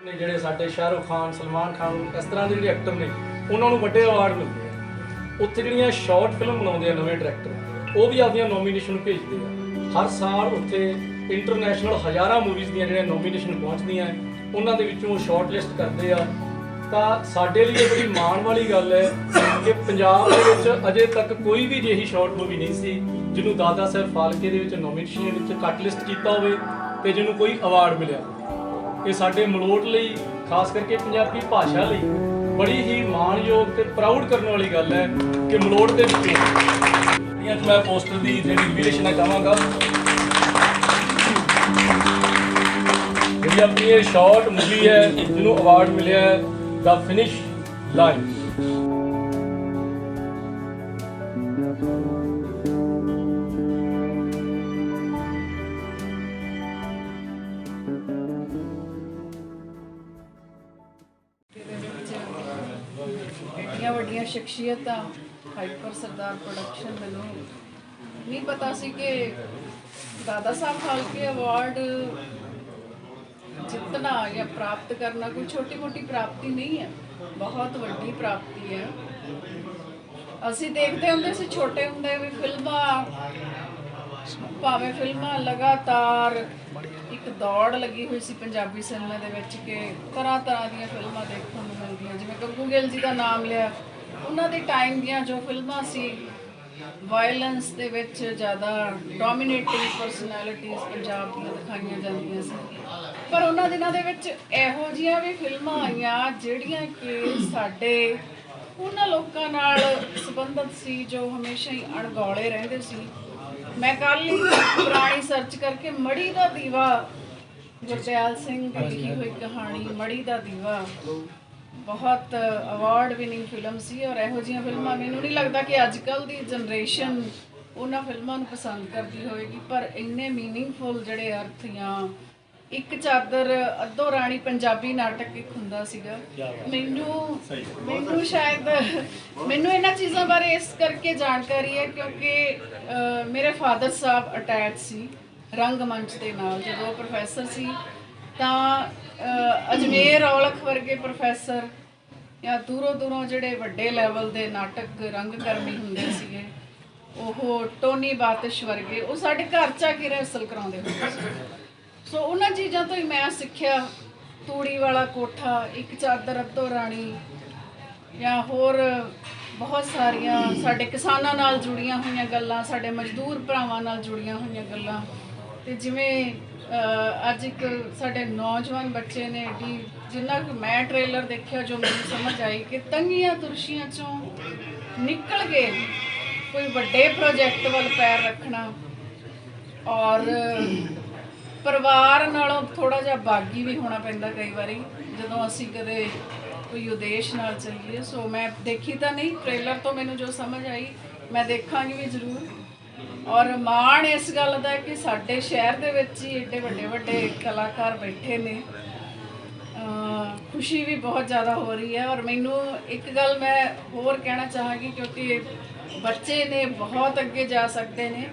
ਨੇ ਜਿਹੜੇ ਸਾਡੇ ਸ਼ਾਹਰੁਖ ਖਾਨ, ਸਲਮਾਨ ਖਾਨ, ਇਸ ਤਰ੍ਹਾਂ ਦੇ ਜਿਹੜੇ ਐਕਟਰ ਨੇ, ਉਹਨਾਂ ਨੂੰ ਵੱਡੇ ਅਵਾਰਡ ਮਿਲਦੇ ਆ। ਉੱਥੇ ਜਿਹੜੀਆਂ ਸ਼ਾਰਟ ਫਿਲਮ ਬਣਾਉਂਦੇ ਆ ਨਵੇਂ ਡਾਇਰੈਕਟਰ ਉਹ ਵੀ ਆਪਦੀਆਂ ਨੋਮੀਨੇਸ਼ਨ ਭੇਜਦੇ ਆ। ਹਰ ਸਾਲ ਉੱਥੇ ਇੰਟਰਨੈਸ਼ਨਲ ਹਜ਼ਾਰਾਂ ਮੂਵੀਜ਼ ਦੀਆਂ ਜਿਹੜੀਆਂ ਨੋਮੀਨੇਸ਼ਨ ਪਹੁੰਚਦੀਆਂ ਉਹਨਾਂ ਦੇ ਵਿੱਚੋਂ ਸ਼ਾਰਟ ਲਿਸਟ ਕਰਦੇ ਆ। ਤਾਂ ਸਾਡੇ ਲਈ ਇਹ ਬੜੀ ਮਾਣ ਵਾਲੀ ਗੱਲ ਹੈ ਕਿ ਪੰਜਾਬ ਦੇ ਵਿੱਚ ਅਜੇ ਤੱਕ ਕੋਈ ਵੀ ਜਿਹੀ ਸ਼ਾਰਟ ਮੂਵੀ ਨਹੀਂ ਸੀ, ਜਿਹਨੂੰ ਦਾਦਾ ਸਾਹਿਬ ਫਾਲਕੇ ਦੇ ਵਿੱਚ ਨੋਮੀਨੇਸ਼ਨ ਵਿੱਚ ਕੱਟ ਲਿਸਟ ਕੀਤਾ ਹੋਵੇ ਤੇ ਜਿਹਨੂੰ ਕੋਈ ਅਵਾਰਡ ਮਿਲਿਆ। ਹੋਵੇ ਸਾਡੇ ਮਲੋਟ ਲਈ, ਖਾਸ ਕਰਕੇ ਪੰਜਾਬੀ ਭਾਸ਼ਾ ਲਈ, ਬੜੀ ਹੀ ਮਾਣਯੋਗ ਤੇ ਪ੍ਰਾਊਡ ਕਰਨ ਵਾਲੀ ਗੱਲ ਹੈ ਕਿ ਮਲੋਟ ਦੇ ਵਿੱਚ ਇਹ ਮੈਂ ਪੋਸਟਰ ਦੀ ਜਿਹੜੀ ਰਿਵੀਲੇਸ਼ਨ ਹੈ ਕਹਾਂਗਾ। ਜਿਹੜੀ ਆਪਣੀ ਇਹ ਸ਼ਾਰਟ ਮੂਵੀ ਹੈ, ਜਿਹਨੂੰ ਅਵਾਰਡ ਮਿਲਿਆ ਹੈ ਦਾ ਫਿਨਿਸ਼ ਲਾਈਨ ਸ਼ਖਸੀਅਤ ਆ ਹਾਈਪਰ ਸਰਦਾਰ ਪ੍ਰੋਡਕਸ਼ਨ ਮੈਨੂੰ ਨਹੀਂ ਪਤਾ ਸੀ ਕਿ ਦਾਦਾ ਸਾਹਿਬ ਫਾਲਕੇ ਅਵਾਰਡ ਜਿੱਤਣਾ ਜਾਂ ਪ੍ਰਾਪਤ ਕਰਨਾ ਕੋਈ ਛੋਟੀ ਮੋਟੀ ਪ੍ਰਾਪਤੀ ਨਹੀਂ ਹੈ, ਬਹੁਤ ਵੱਡੀ ਪ੍ਰਾਪਤੀ ਹੈ। ਅਸੀਂ ਦੇਖਦੇ ਹੁੰਦੇ ਸੀ, ਛੋਟੇ ਹੁੰਦੇ ਵੀ ਫਿਲਮਾਂ, ਭਾਵੇਂ ਫਿਲਮਾਂ ਲਗਾਤਾਰ ਇੱਕ ਦੌੜ ਲੱਗੀ ਹੋਈ ਸੀ ਪੰਜਾਬੀ ਸਿਨੇਮਾ ਦੇ ਵਿੱਚ ਕਿ ਤਰ੍ਹਾਂ ਤਰ੍ਹਾਂ ਦੀਆਂ ਫਿਲਮਾਂ ਦੇਖਣ ਨੂੰ ਮਿਲਦੀਆਂ, ਜਿਵੇਂ ਗੱਗੂ ਗਿੱਲ ਜੀ ਦਾ ਨਾਮ ਲਿਆ ਉਹਨਾਂ ਦੇ ਟਾਈਮ ਦੀਆਂ ਜੋ ਫਿਲਮਾਂ ਸੀ ਵਾਇਲੈਂਸ ਦੇ ਵਿੱਚ ਜ਼ਿਆਦਾ ਡੋਮਿਨੇਟਿੰਗ ਪਰਸਨੈਲਿਟੀਜ਼ ਪੰਜਾਬ ਦੀਆਂ ਦਿਖਾਈਆਂ ਜਾਂਦੀਆਂ ਸੀ। ਪਰ ਉਹਨਾਂ ਦਿਨਾਂ ਦੇ ਵਿੱਚ ਇਹੋ ਜਿਹੀਆਂ ਵੀ ਫਿਲਮਾਂ ਆਈਆਂ ਜਿਹੜੀਆਂ ਕਿ ਸਾਡੇ ਉਹਨਾਂ ਲੋਕਾਂ ਨਾਲ ਸੰਬੰਧਿਤ ਸੀ ਜੋ ਹਮੇਸ਼ਾ ਹੀ ਅਣਗੌਲੇ ਰਹਿੰਦੇ ਸੀ। ਮੈਂ ਕੱਲ ਹੀ ਪੁਰਾਣੀ ਸਰਚ ਕਰਕੇ ਮੜੀ ਦਾ ਦੀਵਾ ਗੁਰਦਿਆਲ ਸਿੰਘ ਦੀ ਲਿਖੀ ਹੋਈ ਕਹਾਣੀ ਮੜੀ ਦਾ ਦੀਵਾ ਬਹੁਤ ਅਵਾਰਡ ਵਿਨਿੰਗ ਫਿਲਮ ਸੀ ਔਰ ਇਹੋ ਜਿਹੀਆਂ ਫਿਲਮਾਂ ਮੈਨੂੰ ਨਹੀਂ ਲੱਗਦਾ ਕਿ ਅੱਜ ਕੱਲ ਦੀ ਜਨਰੇਸ਼ਨ ਉਹਨਾਂ ਫਿਲਮਾਂ ਨੂੰ ਪਸੰਦ ਕਰਦੀ ਹੋਵੇਗੀ ਪਰ ਇੰਨੇ ਮੀਨਿੰਗਫੁਲ ਜਿਹੜੇ ਅਰਥ ਜਾਂ ਇੱਕ ਚਾਦਰ ਅੱਧੋ ਰਾਣੀ ਪੰਜਾਬੀ ਨਾਟਕ ਇੱਕ ਹੁੰਦਾ ਸੀਗਾ। ਮੈਨੂੰ ਮੈਨੂੰ ਸ਼ਾਇਦ ਮੈਨੂੰ ਇਹਨਾਂ ਚੀਜ਼ਾਂ ਬਾਰੇ ਇਸ ਕਰਕੇ ਜਾਣਕਾਰੀ ਹੈ ਕਿਉਂਕਿ ਮੇਰੇ ਫਾਦਰ ਸਾਹਿਬ ਅਟੈਚ ਸੀ ਰੰਗਮੰਚ ਦੇ ਨਾਲ ਜਦੋਂ ਉਹ ਪ੍ਰੋਫੈਸਰ ਸੀ ਤਾਂ ਅਜਮੇਰ ਔਲਖ ਵਰਗੇ ਪ੍ਰੋਫੈਸਰ ਜਾਂ ਦੂਰੋਂ ਦੂਰੋਂ ਜਿਹੜੇ ਵੱਡੇ ਲੈਵਲ ਦੇ ਨਾਟਕ ਰੰਗਕਰਮੀ ਹੁੰਦੇ ਸੀਗੇ, ਉਹ ਟੋਨੀ ਬਾਤਿਸ਼ ਵਰਗੇ, ਉਹ ਸਾਡੇ ਘਰ ਚ ਆ ਕੇ ਰਿਹਰਸਲ ਕਰਾਉਂਦੇ ਹੁੰਦੇ ਸੀ। ਸੋ ਉਹਨਾਂ ਚੀਜ਼ਾਂ ਤੋਂ ਹੀ ਮੈਂ ਸਿੱਖਿਆ, ਤੂੜੀ ਵਾਲਾ ਕੋਠਾ, ਇੱਕ ਚਾਦਰ ਅੱਧੋ ਰਾਣੀ, ਜਾਂ ਹੋਰ ਬਹੁਤ ਸਾਰੀਆਂ, ਸਾਡੇ ਕਿਸਾਨਾਂ ਨਾਲ ਜੁੜੀਆਂ ਹੋਈਆਂ ਗੱਲਾਂ, ਸਾਡੇ ਮਜ਼ਦੂਰ ਭਰਾਵਾਂ ਨਾਲ ਜੁੜੀਆਂ ਹੋਈਆਂ ਗੱਲਾਂ, ਤੇ ਜਿਵੇਂ ਅੱਜ ਇੱਕ ਸਾਡੇ ਨੌਜਵਾਨ ਬੱਚੇ ਨੇ ਏਡੀ ਜਿੰਨਾ ਕਿ ਮੈਂ ਟ੍ਰੇਲਰ ਦੇਖਿਆ ਜੋ ਮੈਨੂੰ ਸਮਝ ਆਈ ਕਿ ਤੰਗੀਆਂ ਤੁਰਸ਼ੀਆਂ ਚੋਂ ਨਿਕਲ ਕੇ ਕੋਈ ਵੱਡੇ ਪ੍ਰੋਜੈਕਟ ਵੱਲ ਪੈਰ ਰੱਖਣਾ ਔਰ ਪਰਿਵਾਰ ਨਾਲੋਂ ਥੋੜਾ ਜਿਹਾ ਬਾਗੀ ਵੀ ਹੋਣਾ ਪੈਂਦਾ ਕਈ ਵਾਰੀ, ਜਦੋਂ ਅਸੀਂ ਕਦੇ ਕੋਈ ਉਦੇਸ਼ ਨਾਲ ਚੱਲੀਏ। ਸੋ ਮੈਂ ਦੇਖੀ ਤਾਂ ਨਹੀਂ ਟ੍ਰੇਲਰ ਤੋਂ ਮੈਨੂੰ ਜੋ ਸਮਝ ਆਈ, ਮੈਂ ਦੇਖਾਂਗੀ ਵੀ ਜ਼ਰੂਰ। ਔਰ ਮਾਣ ਇਸ ਗੱਲ ਦਾ ਕਿ ਸਾਡੇ ਸ਼ਹਿਰ ਦੇ ਵਿੱਚ ਹੀ ਏਡੇ ਵੱਡੇ ਵੱਡੇ ਕਲਾਕਾਰ ਬੈਠੇ ਨੇ। ਖੁਸ਼ੀ ਵੀ ਬਹੁਤ ਜ਼ਿਆਦਾ ਹੋ ਰਹੀ ਹੈ ਔਰ ਮੈਨੂੰ ਇੱਕ ਗੱਲ ਮੈਂ ਹੋਰ ਕਹਿਣਾ ਚਾਹਾਂਗੀ ਕਿਉਂਕਿ ਬੱਚੇ ਨੇ ਬਹੁਤ ਅੱਗੇ ਜਾ ਸਕਦੇ ਨੇ।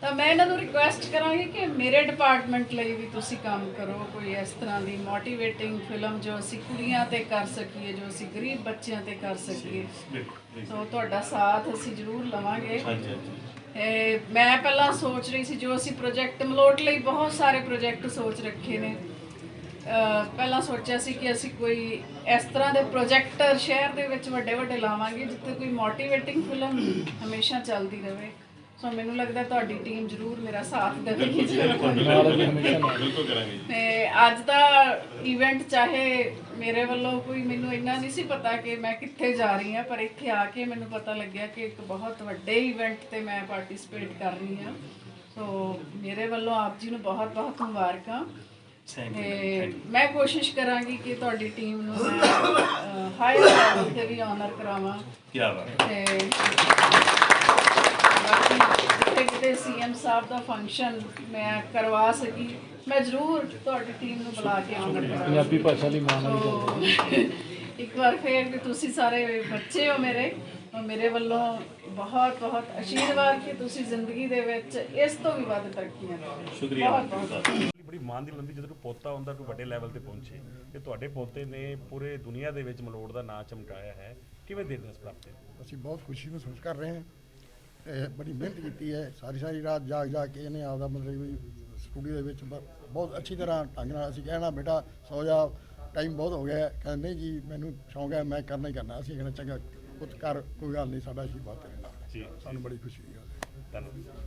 ਤਾਂ ਮੈਂ ਇਹਨਾਂ ਨੂੰ ਰਿਕੁਐਸਟ ਕਰਾਂਗੀ ਕਿ ਮੇਰੇ ਡਿਪਾਰਟਮੈਂਟ ਲਈ ਵੀ ਤੁਸੀਂ ਕੰਮ ਕਰੋ ਕੋਈ ਇਸ ਤਰ੍ਹਾਂ ਦੀ ਮੋਟੀਵੇਟਿੰਗ ਫਿਲਮ ਜੋ ਅਸੀਂ ਕੁੜੀਆਂ ਤੇ ਕਰ ਸਕੀਏ ਜੋ ਅਸੀਂ ਗਰੀਬ ਬੱਚਿਆਂ ਤੇ ਕਰ ਸਕੀਏ। ਸੋ ਤੁਹਾਡਾ ਸਾਥ ਅਸੀਂ ਜ਼ਰੂਰ ਲਵਾਂਗੇ। ਮੈਂ ਪਹਿਲਾਂ ਸੋਚ ਰਹੀ ਸੀ ਜੋ ਅਸੀਂ ਪ੍ਰੋਜੈਕਟ ਮਲੋਟ ਲਈ ਬਹੁਤ ਸਾਰੇ ਪ੍ਰੋਜੈਕਟ ਸੋਚ ਰੱਖੇ ਨੇ। ਪਹਿਲਾਂ ਸੋਚਿਆ ਸੀ ਕਿ ਅਸੀਂ ਕੋਈ ਇਸ ਤਰ੍ਹਾਂ ਦੇ ਪ੍ਰੋਜੈਕਟਰ ਸ਼ਹਿਰ ਦੇ ਵਿੱਚ ਵੱਡੇ ਵੱਡੇ ਲਾਵਾਂਗੇ ਜਿੱਥੇ ਕੋਈ ਮੋਟੀਵੇਟਿੰਗ ਫਿਲਮ ਹਮੇਸ਼ਾ ਚੱਲਦੀ ਰਹੇ। ਸੋ ਮੈਨੂੰ ਲੱਗਦਾ ਤੁਹਾਡੀ ਟੀਮ ਜ਼ਰੂਰ ਮੇਰਾ ਸਾਥ ਦੇਵੇਗੀ। ਤੇ ਅੱਜ ਦਾ ਇਵੈਂਟ ਚਾਹੇ ਮੇਰੇ ਵੱਲੋਂ ਕੋਈ ਮੈਨੂੰ ਇੰਨਾ ਨਹੀਂ ਸੀ ਪਤਾ ਕਿ ਮੈਂ ਕਿੱਥੇ ਜਾ ਰਹੀ ਹਾਂ ਪਰ ਇੱਥੇ ਆ ਕੇ ਮੈਨੂੰ ਪਤਾ ਲੱਗਿਆ ਕਿ ਇੱਕ ਬਹੁਤ ਵੱਡੇ ਇਵੈਂਟ ਤੇ ਮੈਂ ਪਾਰਟਿਸਿਪੇਟ ਕਰ ਰਹੀ ਹਾਂ। ਸੋ ਮੇਰੇ ਵੱਲੋਂ ਆਪ ਜੀ ਨੂੰ ਬਹੁਤ ਬਹੁਤ ਮੁਬਾਰਕਾਂ। ਤੇ ਮੈਂ ਕੋਸ਼ਿਸ਼ ਕਰਾਂਗੀ ਕਿ ਤੁਹਾਡੀ ਟੀਮ ਨੂੰ ਮੈਂ ਹਾਇਰ ਲੈਵਲ ਤੇ ਵੀ ਆਨਰ ਕਰਾਵਾਂ। ਕੀ ਬਾਤ ਤੇ ਕਿਤੇ ਸੀਐਮ ਸਾਹਿਬ ਦਾ ਫੰਕਸ਼ਨ ਮੈਂ ਕਰਵਾ ਸਕੀ ਮੈਂ ਜ਼ਰੂਰ ਤੁਹਾਡੀ ਟੀਮ ਨੂੰ ਬੁਲਾ ਕੇ ਕਰਾਂਗੀ ਪੰਜਾਬੀ ਭਾਸ਼ਾ ਲਈ ਮਾਣ ਵਾਲੀ ਸੋ, ਇੱਕ ਵਾਰ ਫੇਰ ਵੀ ਤੁਸੀਂ ਸਾਰੇ ਬੱਚੇ ਹੋ ਮੇਰੇ ਮੇਰੇ ਵੱਲੋਂ ਬਹੁਤ ਬਹੁਤ ਆਸ਼ੀਰਵਾਦ ਕਿ ਤੁਸੀਂ ਜ਼ਿੰਦਗੀ ਦੇ ਵਿੱਚ ਇਸ ਤੋਂ ਵੀ ਵੱਧ ਤਰੱਕੀਆਂ ਕਰੋ ਸ਼ੁਕਰੀਆ। ਬੜੀ ਮਾਣ ਦੀ ਲੰਦੀ ਜਦੋਂ ਪੋਤਾ ਹੁੰਦਾ ਕੋਈ ਵੱਡੇ ਲੈਵਲ ਤੇ ਪਹੁੰਚੇ ਤੇ ਤੁਹਾਡੇ ਪੋਤੇ ਨੇ ਪੂਰੇ ਦੁਨੀਆ ਦੇ ਵਿੱਚ ਮਲੋੜ ਦਾ ਨਾਂ ਚਮਕਾਇਆ ਹੈ। ਕਿਵੇਂ ਦੇਖਦੇ ਹੋ ਇਸ ਪ੍ਰਾਪਤੀ? ਅਸੀਂ ਬਹੁਤ ਖੁਸ਼ੀ ਮਹਿਸੂਸ ਕਰ ਰਹੇ ਹਾਂ। ਤੇ ਬੜੀ ਮਿਹਨਤ ਕੀਤੀ ਹੈ। ਸਾਰੀ ਸਾਰੀ ਰਾਤ ਜਾਗ ਜਾਗ ਕੇ ਇਹਨੇ ਆਪਦਾ ਮਤਲਬ ਵੀ ਸਟੂਡੀਓ ਦੇ ਵਿੱਚ ਬ- ਬਹੁਤ ਅੱਛੀ ਤਰ੍ਹਾਂ ਢੰਗ ਨਾਲ ਅਸੀਂ ਕਹਿਣਾ ਬੇਟਾ ਸੌ ਜਾ ਟਾਈਮ ਬਹੁਤ ਹੋ ਗਿਆ ਹੈ। ਕਹਿੰਦੇ ਨਹੀਂ ਜੀ ਮੈਨੂੰ ਸ਼ੌਂਕ ਹੈ ਮੈਂ ਕਰਨਾ ਹੀ ਕਰਨਾ ਅਸੀਂ ਕਹਿੰਦੇ ਚੰਗਾ ਪੁੱਤ ਕਰ ਕੋਈ ਗੱਲ ਨਹੀਂ ਸਾਡਾ ਆਸ਼ੀਰਵਾਦ ਤੇਰੇ ਨਾਲ ਹੈ। ਜੀ। ਸਾਨੂੰ ਬੜੀ ਖੁਸ਼ੀ ਦੀ ਗੱਲ ਧੰਨਵਾਦ।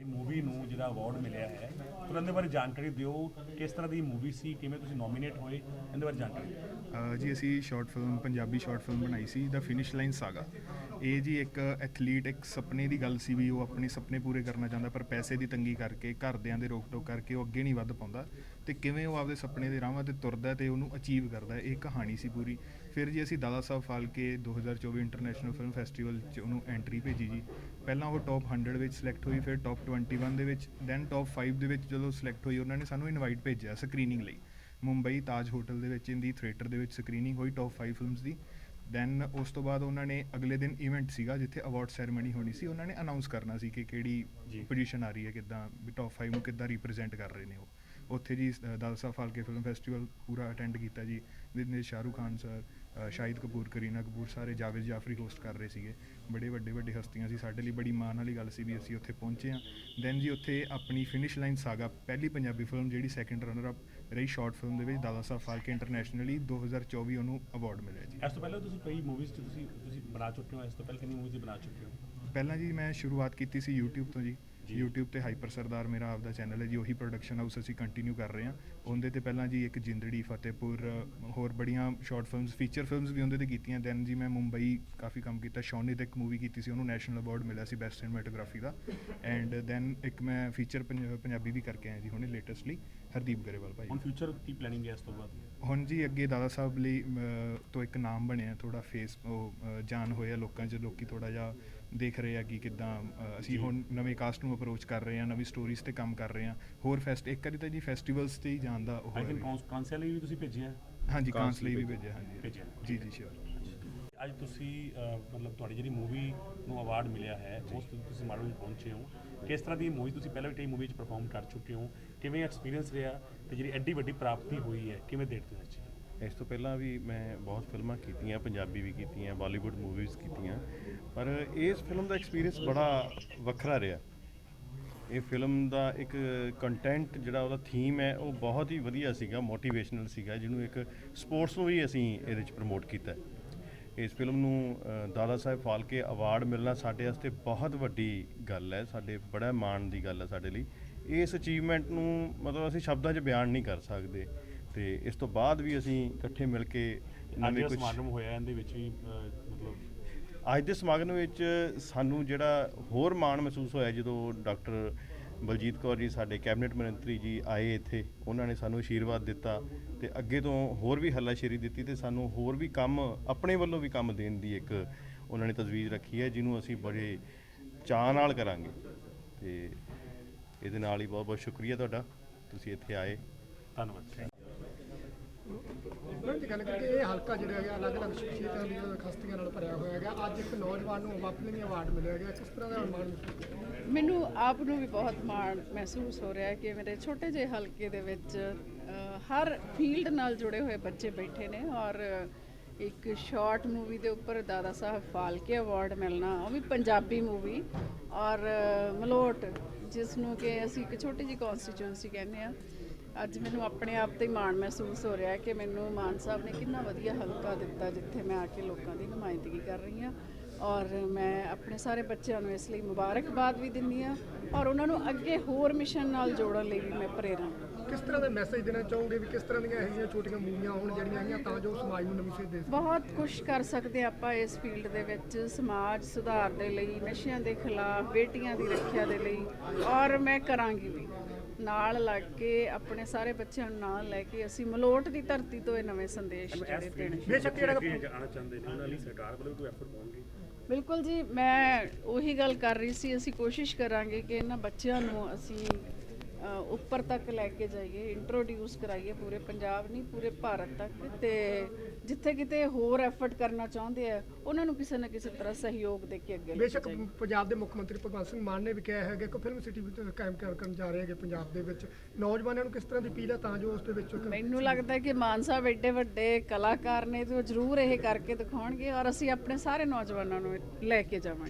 ਇਹ ਮੂਵੀ ਨੂੰ ਜਿਹੜਾ ਅਵਾਰਡ ਮਿਲਿਆ ਹੈ ਤੁਰੰਤ ਦੇ ਬਾਰੇ ਜਾਣਕਾਰੀ ਦਿਓ। ਕਿਸ ਤਰ੍ਹਾਂ ਦੀ ਮੂਵੀ ਸੀ ਕਿਵੇਂ ਤੁਸੀਂ ਨੋਮੀਨੇਟ ਹੋਏ ਇਹਦੇ ਬਾਰੇ ਜਾਣਕਾਰੀ ਦਿਓ। ਜੀ ਅਸੀਂ short film Punjabi short film ਬਣਾਈ ਸੀ ਦਾ ਫਿਨਿਸ਼ ਲਾਈਨ ਸਾਗਾ ਇਹ ਜੀ ਇੱਕ ਐਥਲੀਟ, ਇੱਕ ਸੁਪਨੇ ਦੀ ਗੱਲ ਸੀ ਵੀ ਉਹ ਆਪਣੇ ਸੁਪਨੇ ਪੂਰੇ ਕਰਨਾ ਚਾਹੁੰਦਾ, ਪਰ ਪੈਸੇ ਦੀ ਤੰਗੀ ਕਰਕੇ, ਘਰਦਿਆਂ ਦੇ ਰੋਕ ਟੋਕ ਕਰਕੇ ਉਹ ਅੱਗੇ ਨਹੀਂ ਵੱਧ ਪਾਉਂਦਾ। ਤੇ ਕਿਵੇਂ ਉਹ ਆਪਦੇ ਸੁਪਨੇ ਦੇ ਰਾਹਾਂ ਤੇ ਤੁਰਦਾ ਤੇ ਉਹਨੂੰ ਅਚੀਵ ਕਰਦਾ, ਇਹ ਕਹਾਣੀ ਸੀ ਪੂਰੀ। ਫਿਰ ਜੀ ਅਸੀਂ Dada Sahib Phalke 2024 international film festival 'ਚ ਉਹਨੂੰ ਐਂਟਰੀ ਭੇਜੀ ਜੀ। ਪਹਿਲਾਂ ਉਹ ਟੌਪ 100 ਵਿੱਚ ਸਿਲੈਕਟ ਹੋਈ, ਫਿਰ ਟੌਪ 21 ਦੇ ਵਿੱਚ ਦੈਨ ਟੌਪ 5 ਦੇ ਵਿੱਚ ਜਦੋਂ ਸਿਲੈਕਟ ਹੋਈ, ਉਹਨਾਂ ਨੇ ਸਾਨੂੰ ਇਨਵਾਈਟ ਭੇਜਿਆ ਸਕਰੀਨਿੰਗ ਲਈ। ਮੁੰਬਈ ਤਾਜ ਹੋਟਲ ਦੇ ਵਿੱਚ ਇਹਦੀ ਥੀਏਟਰ ਦੇ ਵਿੱਚ ਸਕਰੀਨਿੰਗ ਹੋਈ ਟੌਪ 5 ਫਿਲਮਸ ਦੀ। ਦੈਨ ਉਸ ਤੋਂ ਬਾਅਦ ਉਹਨਾਂ ਨੇ ਅਗਲੇ ਦਿਨ ਇਵੈਂਟ ਸੀਗਾ ਜਿੱਥੇ ਅਵਾਰਡ ਸੈਰੇਮਨੀ ਹੋਣੀ ਸੀ ਉਹਨਾਂ ਨੇ ਅਨਾਉਂਸ ਕਰਨਾ ਸੀ ਕਿ ਕਿਹੜੀ। ਪੋਜੀਸ਼ਨ ਆ ਰਹੀ ਹੈ ਕਿੱਦਾਂ ਵੀ ਟੌਪ 5 ਨੂੰ ਕਿੱਦਾਂ ਰਿਪਰੈਜ਼ੈਂਟ ਕਰ ਰਹੇ ਨੇ ਉਹ ਉੱਥੇ ਜੀ ਦਾਦਾ ਸਾਹਿਬ ਫਾਲਕੇ ਫਿਲਮ ਫੈਸਟੀਵਲ ਪੂਰਾ ਅਟੈਂਡ ਕੀਤਾ ਜੀ ਜਿਹਦੇ ਵਿੱਚ ਸ਼ਾਹਰੁਖ ਖਾਨ ਸਰ ਸ਼ਾਹਿਦ ਕਪੂਰ ਕਰੀਨਾ ਕਪੂਰ ਸਾਰੇ ਜਾਵੇਦ ਜਾਫਰੀ ਹੋਸਟ ਕਰ ਰਹੇ ਸੀਗੇ। ਬੜੇ ਵੱਡੇ ਵੱਡੇ ਹਸਤੀਆਂ ਸੀ। ਸਾਡੇ ਲਈ ਬੜੀ ਮਾਣ ਵਾਲੀ ਗੱਲ ਸੀ ਵੀ ਅਸੀਂ ਉੱਥੇ ਪਹੁੰਚੇ ਹਾਂ। ਦੈਨ ਜੀ ਉੱਥੇ ਆਪਣੀ ਫਿਨਿਸ਼ ਲਾਈਨ ਸਾਗਾ ਪਹਿਲੀ ਪੰਜਾਬੀ ਫਿਲਮ ਜਿਹੜੀ ਸੈਕੰਡ ਰਨਰ ਅਪ ਰਹੀ ਸ਼ਾਰਟ ਫਿਲਮ ਦੇ ਵਿੱਚ ਦਾਦਾ ਸਾਹਿਬ ਫਾਲਕੇ ਇੰਟਰਨੈਸ਼ਨਲੀ 2024 ਉਹਨੂੰ ਅਵਾਰਡ ਮਿਲਿਆ ਜੀ। ਇਸ ਤੋਂ ਪਹਿਲਾਂ ਤੁਸੀਂ ਕਈ ਮੂਵੀਜ਼ ਤੁਸੀਂ ਤੁਸੀਂ ਬਣਾ ਚੁੱਕੇ ਹੋ? ਇਸ ਤੋਂ ਪਹਿਲਾਂ ਕਿੰਨੀ ਮੂਵੀਜ਼ ਬਣਾ ਚੁੱਕੇ ਹੋ? ਪਹਿਲਾਂ ਜੀ ਮੈਂ ਸ਼ੁਰੂਆਤ ਕੀਤੀ ਸੀ YouTube ਤੋਂ ਜੀ। YouTube ਤੇ ਹਾਈਪਰ ਸਰਦਾਰ ਮੇਰਾ ਆਪਦਾ ਚੈਨਲ ਹੈ ਜੀ ਉਹੀ ਪ੍ਰੋਡਕਸ਼ਨ ਹਾਊਸ ਅਸੀਂ ਕੰਟੀਨਿਊ ਕਰ ਰਹੇ ਹਾਂ। ਉਹਦੇ ਤੇ ਪਹਿਲਾਂ ਜੀ ਇੱਕ ਜਿੰਦੜੀ ਫਤਿਹਪੁਰ ਹੋਰ ਬੜੀਆਂ ਸ਼ਾਰਟ ਫਿਲਮਸ ਫੀਚਰ ਫਿਲਮਸ ਵੀ ਉਹਦੇ ਤੇ ਕੀਤੀਆਂ। ਦੈਨ ਜੀ ਮੈਂ ਮੁੰਬਈ ਕਾਫੀ ਕੰਮ ਕੀਤਾ। ਸ਼ੌਨੀ ਤੇ ਇੱਕ ਮੂਵੀ ਕੀਤੀ ਸੀ ਉਹਨੂੰ ਨੈਸ਼ਨਲ ਅਵਾਰਡ ਮਿਲਿਆ ਸੀ ਬੈਸਟ ਸਿਨੇਮੈਟੋਗ੍ਰਾਫੀ ਦਾ। ਐਂਡ ਦੈਨ ਇੱਕ ਮੈਂ ਫੀਚਰ ਪੰਜਾਬੀ ਵੀ ਕਰਕੇ ਆਇਆ ਜੀ ਹੁਣੇ ਲੇਟੈਸਟਲੀ ਹਰਦੀਪ ਗਰੇਵਾਲ ਭਾਈ। ਹੁਣ ਫਿਊਚਰ ਕੀ ਪਲੈਨਿੰਗ ਹੈ ਇਸ ਤੋਂ ਬਾਅਦ? ਹੁਣ ਜੀ ਅੱਗੇ ਦਾਦਾ ਸਾਹਿਬ ਲਈ ਤੋਂ ਇੱਕ ਨਾਮ ਬਣਿਆ ਥੋੜਾ ਫੇਸ ਉਹ ਜਾਣ ਹੋਇਆ ਲੋਕਾਂ 'ਚ ਲੋਕੀ ਥੋੜਾ ਜਿਹਾ ਦੇਖ ਰਹੇ ਆ ਕਿ ਕਿਦਾਂ ਅਸੀਂ। ਹੁਣ ਨਵੇਂ ਕਾਸਟ ਨੂੰ ਅਪਰੋਚ ਕਰ ਰਹੇ ਹਾਂ ਨਵੀਂ ਸਟੋਰੀਜ਼ ਤੇ ਕੰਮ ਕਰ ਰਹੇ ਹਾਂ ਹੋਰ ਫੈਸਟ ਇੱਕ ਵਾਰੀ ਤਾਂ ਜੀ ਫੈਸਟੀਵਲਸ ਤੇ ਹੀ ਜਾਣ ਦਾ ਉਹ ਆਈ ਥਿੰਕ। ਕਾਂਸਲ ਲਈ ਵੀ ਤੁਸੀਂ ਭੇਜਿਆ ਹੈ? ਹਾਂਜੀ ਕਾਂਸ ਕਾਂਸ ਲਈ ਵੀ ਭੇਜਿਆ ਹਾਂਜੀ। ਜੀ ਜੀ ਸ਼ੋਰ ਅੱਜ ਤੁਸੀਂ ਮਤਲਬ ਤੁਹਾਡੀ ਜਿਹੜੀ ਮੂਵੀ ਨੂੰ ਅਵਾਰਡ ਮਿਲਿਆ ਹੈ ਉਸ ਤੋਂ ਤੁਸੀਂ ਮਾਡਲ ਵਿੱਚ ਪਹੁੰਚੇ ਹੋ ਕਿਸ ਤਰ੍ਹਾਂ ਦੀ ਮੂਵੀ ਤੁਸੀਂ ਪਹਿਲਾਂ ਵੀ ਕਈ ਮੂਵੀ 'ਚ ਪਰਫਾਰਮ ਕਰ ਚੁੱਕੇ ਹੋ ਕਿਵੇਂ ਐਕਸਪੀਰੀਅੰਸ ਰਿਹਾ ਤੇ ਜਿਹੜੀ ਐਡੀ ਵੱਡੀ ਪ੍ਰਾਪਤੀ ਹੋਈ ਹੈ ਕਿਵੇਂ ਦੇਖਦੇ ਹੋ ਨੂੰ? ਇਸ ਤੋਂ ਪਹਿਲਾਂ ਵੀ ਮੈਂ ਬਹੁਤ ਫਿਲਮਾਂ ਕੀਤੀਆਂ, ਪੰਜਾਬੀ ਵੀ ਕੀਤੀਆਂ, ਬਾਲੀਵੁੱਡ ਮੂਵੀਜ਼ ਕੀਤੀਆਂ, ਪਰ ਇਸ ਫਿਲਮ ਦਾ ਐਕਸਪੀਰੀਅੰਸ ਬੜਾ ਵੱਖਰਾ ਰਿਹਾ। ਇਹ ਫਿਲਮ ਦਾ ਇੱਕ ਕੰਟੈਂਟ ਜਿਹੜਾ ਉਹਦਾ ਥੀਮ ਹੈ, ਉਹ ਬਹੁਤ ਹੀ ਵਧੀਆ ਸੀਗਾ ਮੋਟੀਵੇਸ਼ਨਲ ਸੀਗਾ, ਜਿਹਨੂੰ ਇੱਕ ਸਪੋਰਟਸ ਨੂੰ ਵੀ ਅਸੀਂ ਇਹਦੇ ਵਿੱਚ ਪ੍ਰਮੋਟ ਕੀਤਾ ਇਸ ਫਿਲਮ ਨੂੰ ਦਾਦਾ ਸਾਹਿਬ ਫਾਲਕੇ ਅਵਾਰਡ ਮਿਲਣਾ ਸਾਡੇ ਵਾਸਤੇ ਬਹੁਤ ਵੱਡੀ ਗੱਲ ਹੈ, ਸਾਡੇ ਬੜਾ ਮਾਣ ਦੀ ਗੱਲ ਹੈ ਸਾਡੇ ਲਈ। ਇਸ ਅਚੀਵਮੈਂਟ ਨੂੰ ਮਤਲਬ ਅਸੀਂ ਸ਼ਬਦਾਂ 'ਚ ਬਿਆਨ ਨਹੀਂ ਕਰ ਸਕਦੇ। ਤੇ ਇਸ ਤੋਂ ਬਾਅਦ ਵੀ ਅਸੀਂ ਇਕੱਠੇ ਮਿਲ ਕੇ ਅੱਜ ਕੁਝ ਸਮਾਗਮ ਹੋਇਆ ਇਹਦੇ ਵਿੱਚ ਵੀ ਮਤਲਬ ਅੱਜ ਦੇ ਸਮਾਗਮ ਵਿੱਚ ਸਾਨੂੰ ਜਿਹੜਾ ਹੋਰ ਮਾਣ ਮਹਿਸੂਸ ਹੋਇਆ ਜਦੋਂ ਡਾਕਟਰ ਬਲਜੀਤ ਕੌਰ ਜੀ ਸਾਡੇ ਕੈਬਨਿਟ ਮੰਤਰੀ ਜੀ ਆਏ ਇੱਥੇ ਉਹਨਾਂ ਨੇ ਸਾਨੂੰ ਆਸ਼ੀਰਵਾਦ ਦਿੱਤਾ ਤੇ ਅੱਗੇ ਤੋਂ ਹੋਰ ਵੀ ਹੱਲਾਸ਼ੇਰੀ ਦਿੱਤੀ ਤੇ ਸਾਨੂੰ ਹੋਰ ਵੀ ਕੰਮ ਆਪਣੇ ਵੱਲੋਂ ਵੀ ਕੰਮ ਦੇਣ ਦੀ ਇੱਕ ਉਹਨਾਂ ਨੇ ਤਜਵੀਜ਼ ਰੱਖੀ ਹੈ ਜਿਹਨੂੰ ਅਸੀਂ ਬੜੇ ਚਾਅ ਨਾਲ ਕਰਾਂਗੇ। ਤੇ ਇਹਦੇ ਨਾਲ ਹੀ ਬਹੁਤ ਬਹੁਤ ਸ਼ੁਕਰੀਆ ਤੁਹਾਡਾ। ਤੁਸੀਂ ਇੱਥੇ ਆਏ। ਧੰਨਵਾਦ। ਦੀ ਗੱਲ ਕਰਕੇ ਇਹ ਹਲਕਾ ਜਿਹੜਾ ਹੈਗਾ, ਅਲੱਗ-ਅਲੱਗ ਸ਼ਖਸੀਅਤਾਂ ਦੀਆਂ ਹਸਤੀਆਂ ਨਾਲ ਭਰਿਆ ਹੋਇਆ ਹੈਗਾ, ਅੱਜ ਇੱਕ ਨੌਜਵਾਨ ਨੂੰ ਆਪਣੇ ਅਵਾਰਡ ਮਿਲਿਆ ਗਿਆ। ਕਿਸ ਤਰ੍ਹਾਂ ਦਾ ਮਾਣ ਮੈਨੂੰ ਆਪ ਨੂੰ ਵੀ ਬਹੁਤ ਮਾਣ ਮਹਿਸੂਸ ਹੋ ਰਿਹਾ ਹੈ ਕਿ ਮੇਰੇ ਛੋਟੇ ਜਿਹੇ ਹਲਕੇ ਦੇ ਵਿੱਚ ਹਰ ਫੀਲਡ ਨਾਲ ਜੁੜੇ ਹੋਏ ਬੱਚੇ ਬੈਠੇ ਨੇ ਔਰ ਇੱਕ ਸ਼ਾਰਟ ਮੂਵੀ ਦੇ ਉੱਪਰ ਦਾਦਾ ਸਾਹਿਬ ਫਾਲਕੇ ਅਵਾਰਡ ਮਿਲਣਾ, ਉਹ ਵੀ ਪੰਜਾਬੀ ਮੂਵੀ ਔਰ ਮਲੋਟ, ਜਿਸ ਨੂੰ ਕਿ ਅਸੀਂ ਇੱਕ ਛੋਟੀ ਜਿਹੀ ਕਨਸਟੀਚੁਐਂਸੀ ਕਹਿੰਦੇ ਆ ਅੱਜ ਮੈਨੂੰ ਆਪਣੇ ਆਪ ਤੇ ਹੀ ਮਾਣ ਮਹਿਸੂਸ ਹੋ ਰਿਹਾ ਹੈ ਕਿ ਮੈਨੂੰ ਮਾਨ ਸਾਹਿਬ ਨੇ ਕਿੰਨਾ ਵਧੀਆ ਹਲਕਾ ਦਿੱਤਾ ਜਿੱਥੇ ਮੈਂ ਆ ਕੇ ਲੋਕਾਂ ਦੀ ਨੁਮਾਇੰਦਗੀ ਕਰ ਰਹੀ ਹਾਂ। ਔਰ ਮੈਂ ਆਪਣੇ ਸਾਰੇ ਬੱਚਿਆਂ ਨੂੰ ਇਸ ਲਈ ਮੁਬਾਰਕਬਾਦ ਵੀ ਦਿੰਦੀ ਹਾਂ ਔਰ ਉਹਨਾਂ ਨੂੰ ਅੱਗੇ ਹੋਰ ਮਿਸ਼ਨ ਨਾਲ ਜੋੜਨ ਲਈ ਵੀ ਮੈਂ ਪ੍ਰੇਰਨਾ ਕਿਸ ਤਰ੍ਹਾਂ ਦਾ ਮੈਸੇਜ ਦੇਣਾ ਚਾਹੋਗੇ ਵੀ ਕਿਸ ਤਰ੍ਹਾਂ ਦੀਆਂ ਇਹੋ ਜਿਹੀਆਂ ਛੋਟੀਆਂ ਮੂਵੀਆਂ ਹੋਣ ਜਿਹੜੀਆਂ ਹੈਗੀਆਂ ਤਾਂ ਜੋ ਸਮਾਜ ਨੂੰ ਨਵੀਂ ਸੇਧ ਦੇ ਸਕਣ? ਬਹੁਤ ਕੁਝ ਕਰ ਸਕਦੇ ਆਪਾਂ ਇਸ ਫੀਲਡ ਦੇ ਵਿੱਚ ਸਮਾਜ ਸੁਧਾਰ ਦੇ ਲਈ ਨਸ਼ਿਆਂ ਦੇ ਖਿਲਾਫ ਬੇਟੀਆਂ ਦੀ ਰੱਖਿਆ ਦੇ ਲਈ ਔਰ ਮੈਂ ਕਰਾਂਗੀ ਵੀ। ਨਾਲ ਲੱਗ ਕੇ ਆਪਣੇ ਸਾਰੇ ਬੱਚਿਆਂ ਨੂੰ ਨਾਲ ਲੈ ਕੇ ਅਸੀਂ ਮਲੋਟ ਦੀ ਧਰਤੀ ਤੋਂ ਇਹ ਨਵੇਂ ਸੰਦੇਸ਼ ਜਿਹੜੇ ਦੇਣੇ ਬੇਸ਼ੱਕ ਜਿਹੜਾ ਜਾਣਾ ਚਾਹੁੰਦੇ ਨੇ ਉਹਨਾਂ ਲਈ ਸਰਕਾਰ ਵੱਲੋਂ ਵੀ ਕੋਈ ਐਫਰਟ ਪਾਉਣਗੇ? ਬਿਲਕੁਲ ਜੀ ਮੈਂ ਉਹੀ ਗੱਲ ਕਰ ਰਹੀ ਸੀ ਅਸੀਂ ਕੋਸ਼ਿਸ਼ ਕਰਾਂਗੇ ਕਿ ਇਹਨਾਂ ਬੱਚਿਆਂ ਨੂੰ ਅਸੀਂ ਉੱਪਰ ਤੱਕ ਲੈ ਕੇ ਜਾਈਏ ਇੰਟਰੋਡਿਊਸ ਕਰਾਈਏ ਪੂਰੇ ਪੰਜਾਬ ਨਹੀਂ ਪੂਰੇ ਭਾਰਤ ਤੱਕ। ਤੇ ਜਿੱਥੇ ਕਿਤੇ ਹੋਰ ਐਫਰਟ ਕਰਨਾ ਚਾਹੁੰਦੇ ਆ ਉਹਨਾਂ ਨੂੰ ਕਿਸੇ ਨਾ ਕਿਸੇ ਤਰ੍ਹਾਂ ਸਹਿਯੋਗ ਦੇ ਕੇ ਅੱਗੇ ਲੈ ਬੇਸ਼ੱਕ ਜਾਈਏ। ਪੰਜਾਬ ਦੇ ਮੁੱਖ ਮੰਤਰੀ ਭਗਵੰਤ ਸਿੰਘ ਮਾਨ ਨੇ ਵੀ ਕਿਹਾ ਹੈਗਾ ਕਿ ਫਿਲਮ ਸਿਟੀ ਵਿੱਚ ਕਾਇਮ ਕਰ- ਕਰਨ ਜਾ ਰਹੇ ਹੈਗੇ ਪੰਜਾਬ ਦੇ ਵਿੱਚ। ਨੌਜਵਾਨਾਂ ਨੂੰ ਕਿਸ ਤਰ੍ਹਾਂ ਦੀ ਅਪੀਲ ਹੈ ਤਾਂ ਜੋ ਉਸ ਦੇ ਵਿੱਚ ਮੈਨੂੰ ਲੱਗਦਾ ਹੈ ਕਿ ਮਾਨ ਸਾਹਿਬ ਐਡੇ ਵੱਡੇ ਕਲਾਕਾਰ ਨੇ ਤੇ ਉਹ ਜ਼ਰੂਰ ਇਹ ਕਰਕੇ ਦਿਖਾਉਣਗੇ ਔਰ ਅਸੀਂ ਆਪਣੇ ਸਾਰੇ ਨੌਜਵਾਨਾਂ ਨੂੰ ਲੈ ਕੇ ਜਾਵਾਂਗੇ।